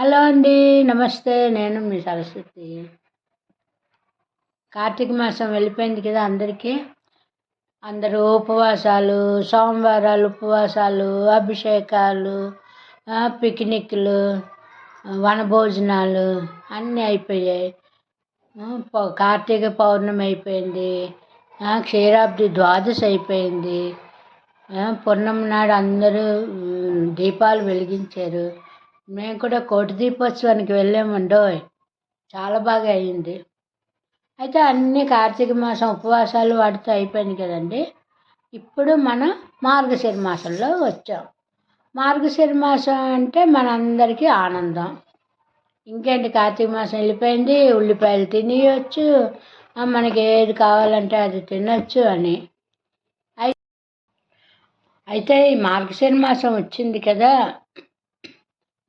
Hello అండి నమస్తే. నేను మీ సరస్వతి. కార్తీక మాసం వెళ్ళిపోయింది కదా అందరికీ. అందరూ ఉపవాసాలు సోమవారాలు ఉపవాసాలు అభిషేకాలు పిక్నిక్లు వనభోజనాలు అన్నీ అయిపోయాయి. పౌ- కార్తీక పౌర్ణమి అయిపోయింది. క్షీరాబ్ది ద్వాదశి అయిపోయింది. ఆ, నాడు అందరూ దీపాలు వెలిగించారు. మేము కూడా కోటి దీపోత్సవానికి వెళ్ళామండోయ్. చాలా బాగా అయింది అయితే అన్ని కార్తీక మాసం ఉపవాసాలు వాటితో అయిపోయింది కదండి. ఇప్పుడు మనం మార్గశిర మాసంలో వచ్చాం. మార్గశిర మాసం అంటే మనందరికీ ఆనందం. ఇంకేంటి కార్తీక మాసం వెళ్ళిపోయింది ఉల్లిపాయలు తినేయచ్చు మనకి ఏది కావాలంటే అది తినచ్చు అని. అయితే ఈ మార్గశిర మాసం వచ్చింది కదా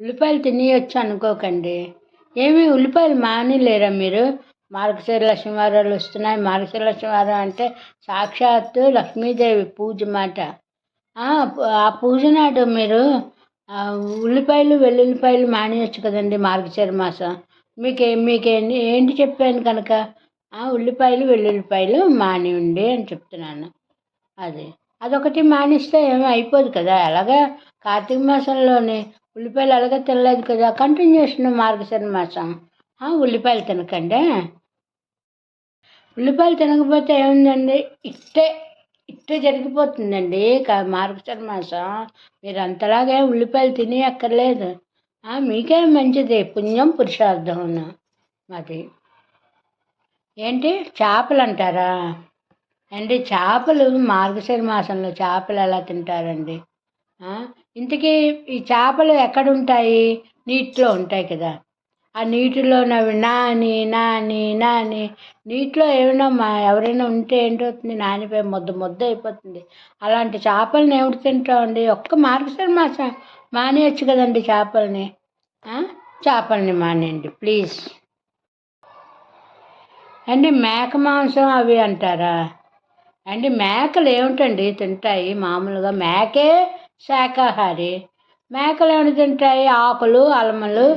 ఉల్లిపాయలు తినేయచ్చు అనుకోకండి. ఏమి ఉల్లిపాయలు మానేలేరా మీరు? మార్గశీర లక్ష్మీవారాలు వస్తున్నాయి. మార్గశీర లక్ష్మీవారం అంటే సాక్షాత్తు లక్ష్మీదేవి పూజ మాట. ఆ, పూజ నాడు మీరు ఉల్లిపాయలు వెల్లుల్లిపాయలు మానేయచ్చు కదండి మార్గశీర మాసం. మీకు మీకు ఏంటి చెప్పాను కనుక? ఉల్లిపాయలు వెల్లుల్లిపాయలు మానివ్వండి అని చెప్తున్నాను. అది. అదొకటి మానిస్తే ఏమీ అయిపోదు కదా. అలాగా కార్తీక మాసంలోని ఉల్లిపాయలు అలాగే తినలేదు కదా. కంటిన్యూషన్ మార్గశిర మాసం ఉల్లిపాయలు తినకండి. ఉల్లిపాయలు తినకపోతే ఏముందండి? ఇట్టే ఇట్టే జరిగిపోతుందండి క- మార్గశిర మాసం మీరు అంతలాగే ఉల్లిపాయలు తిని అక్కర్లేదు మీకే మంచిది. పుణ్యం పురుషార్థం అది ఏంటి? చేపలు అంటారా? అండి చేపలు మార్గశిర మాసంలో చేపలు ఎలా తింటారండి? ఇంతకీ ఈ చేపలు ఎక్కడ ఉంటాయి నీటిలో ఉంటాయి కదా. ఆ నీటిలో నవి నాని నాని నాని. నీటిలో ఏమైనా మా ఎవరైనా ఉంటే ఏంటవుతుంది? నానిపోయి ముద్ద ముద్ద అయిపోతుంది. అలాంటి చేపలని ఎవరు తింటామండి ఒక్క మార్గసారి మా మానేయచ్చు కదండి చేపల్ని. చేపల్ని మానేయండి ప్లీజ్. అండి మేక మాంసం అవి అంటారా? అండి మేకలు ఏమిటండి తింటాయి? మామూలుగా మేకే శాకాహారి. మేకలు ఏమైనా తింటాయి? ఆకులు అలమలు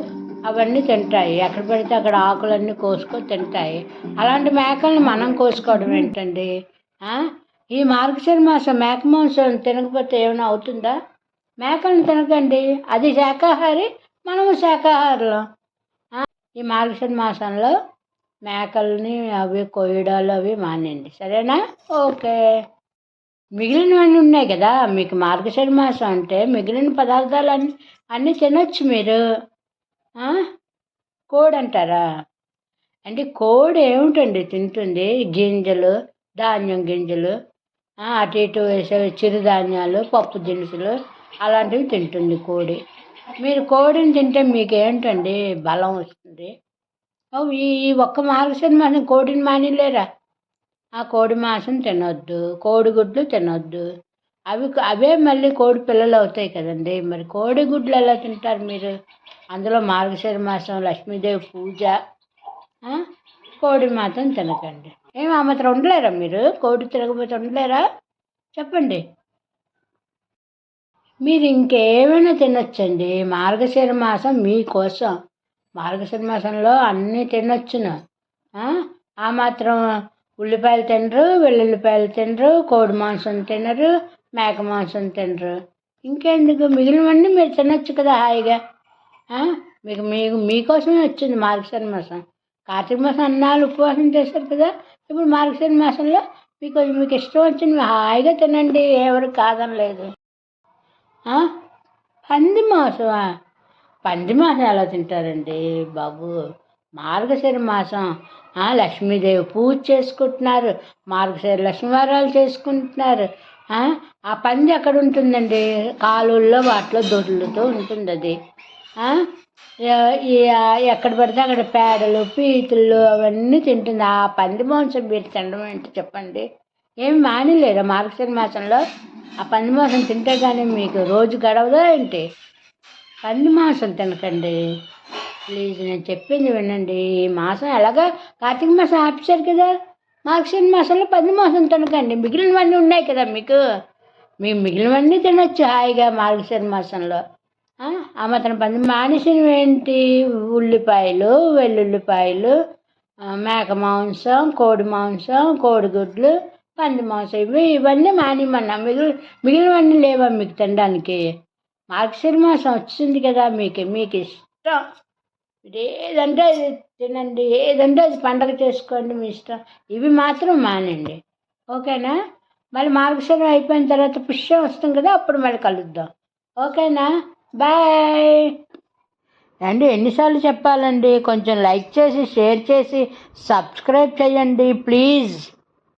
అవన్నీ తింటాయి. ఎక్కడ పెడితే అక్కడ ఆకులన్నీ కోసుకొని తింటాయి. అలాంటి మేకలను మనం కోసుకోవడం ఏంటండి? ఈ మార్గశిర మాసం మేక మాంసం తినకపోతే ఏమైనా అవుతుందా? మేకలను తినకండి. అది శాకాహారి మనము శాకాహారులం. ఈ మార్గశిర మాసంలో మేకల్ని అవి కొయ్యడాలు అవి మానేయండి. సరేనా? ఓకే. మిగిలినవన్నీ ఉన్నాయి కదా. మీకు మార్గశిర మాసం అంటే మిగిలిన పదార్థాలు అన్నీ అన్నీ తినొచ్చు మీరు. కోడి అంటారా? అంటే కోడి ఏమిటండి తింటుంది? గింజలు ధాన్యం గింజలు అటు ఇటు వేసే చిరుధాన్యాలు పప్పు దినుసులు అలాంటివి తింటుంది కోడి. మీరు కోడిని తింటే మీకు ఏంటండి బలం వస్తుంది? ఈ ఒక్క మార్గశిర మాసం కోడిని మానిలేరా? ఆ కోడి మాంసం తినొద్దు కోడిగుడ్లు తినొద్దు. అవి అవే మళ్ళీ కోడి పిల్లలు అవుతాయి కదండి. మరి కోడిగుడ్లు ఎలా తింటారు మీరు? అందులో మార్గశిర మాసం లక్ష్మీదేవి పూజ కోడి మాత్రం తినకండి. ఏమి ఆ మాత్రం ఉండలేరా మీరు? కోడి తినకపోతే ఉండలేరా? చెప్పండి. మీరు ఇంకేమైనా తినొచ్చండి. మార్గశిర మాసం మీకోసం. మార్గశిర మాసంలో అన్నీ తినొచ్చును. ఆ మాత్రం ఉల్లిపాయలు తినరు వెల్లుల్లిపాయలు తినరు కోడి మాంసం తినరు మేక మాంసం తినరు. ఇంకెందుకు? మిగిలినవన్నీ మీరు తినొచ్చు కదా హాయిగా. మీకు మీకు మీకోసమే వచ్చింది మార్గశిర మాసం. కార్తీక మాసం అన్నాళ్ళు ఉపవాసం చేశారు కదా. ఇప్పుడు మార్గశిర మాసంలో మీకు మీకు ఇష్టం వచ్చింది హాయిగా తినండి. ఎవరు కాదనలేదు. పంది మాసమా? పంది మాసం ఎలా తింటారండి బాబు? మార్గశిర మాసం. లక్ష్మీదేవి పూజ చేసుకుంటున్నారు. మార్గశిర లక్ష్మీవారాలు చేసుకుంటున్నారు. ఆ, పంది ఎక్కడ ఉంటుందండి? కాలువల్లో వాటిలో దొడ్లతో ఉంటుంది అది ఎక్కడ పడితే అక్కడ పేడలు పీతులు అవన్నీ తింటుంది. ఆ పంది మాంసం మీరు తినడం ఏంటి చెప్పండి. ఏమి మానేలేరా మార్గశిర మాసంలో? ఆ పంది మాంసం తింటే కానీ మీకు రోజు గడవదా ఏంటి? పంది మాంసం తినకండి. ప్లీజ్ నేను చెప్పింది వినండి. ఈ మాసం ఎలాగా? కార్తీక మాసం ఆపేశారు కదా. మార్గశిర మాసంలో పంది మాసం తినకండి. మిగిలినవన్నీ ఉన్నాయి కదా మీకు. మీ మిగిలినవన్నీ తినొచ్చు హాయిగా మార్గశిర మాసంలో. ఆ? మాత్రం పని మానేసినవి ఏంటి? ఉల్లిపాయలు వెల్లుల్లిపాయలు మేక మాంసం కోడి మాంసం కోడిగుడ్లు పంది మాంసం. ఇవి ఇవన్నీ మానేమన్నా మిగిలి మిగిలినవన్నీ లేవా మీకు తినడానికి? మార్గశిర మాసం వచ్చింది కదా మీకు. మీకు ఇష్టం. మీరు ఏదంటే అది తినండి ఏదంటే అది పండగ చేసుకోండి మీ ఇష్టం. ఇవి మాత్రం మానండి. ఓకేనా? మళ్ళీ మార్గశిరం అయిపోయిన తర్వాత పుష్యం వస్తుంది కదా అప్పుడు మళ్ళీ కలుద్దాం. ఓకేనా? బాయ్! అండి ఎన్నిసార్లు చెప్పాలండి? కొంచెం లైక్ చేసి షేర్ చేసి సబ్స్క్రైబ్ చేయండి ప్లీజ్.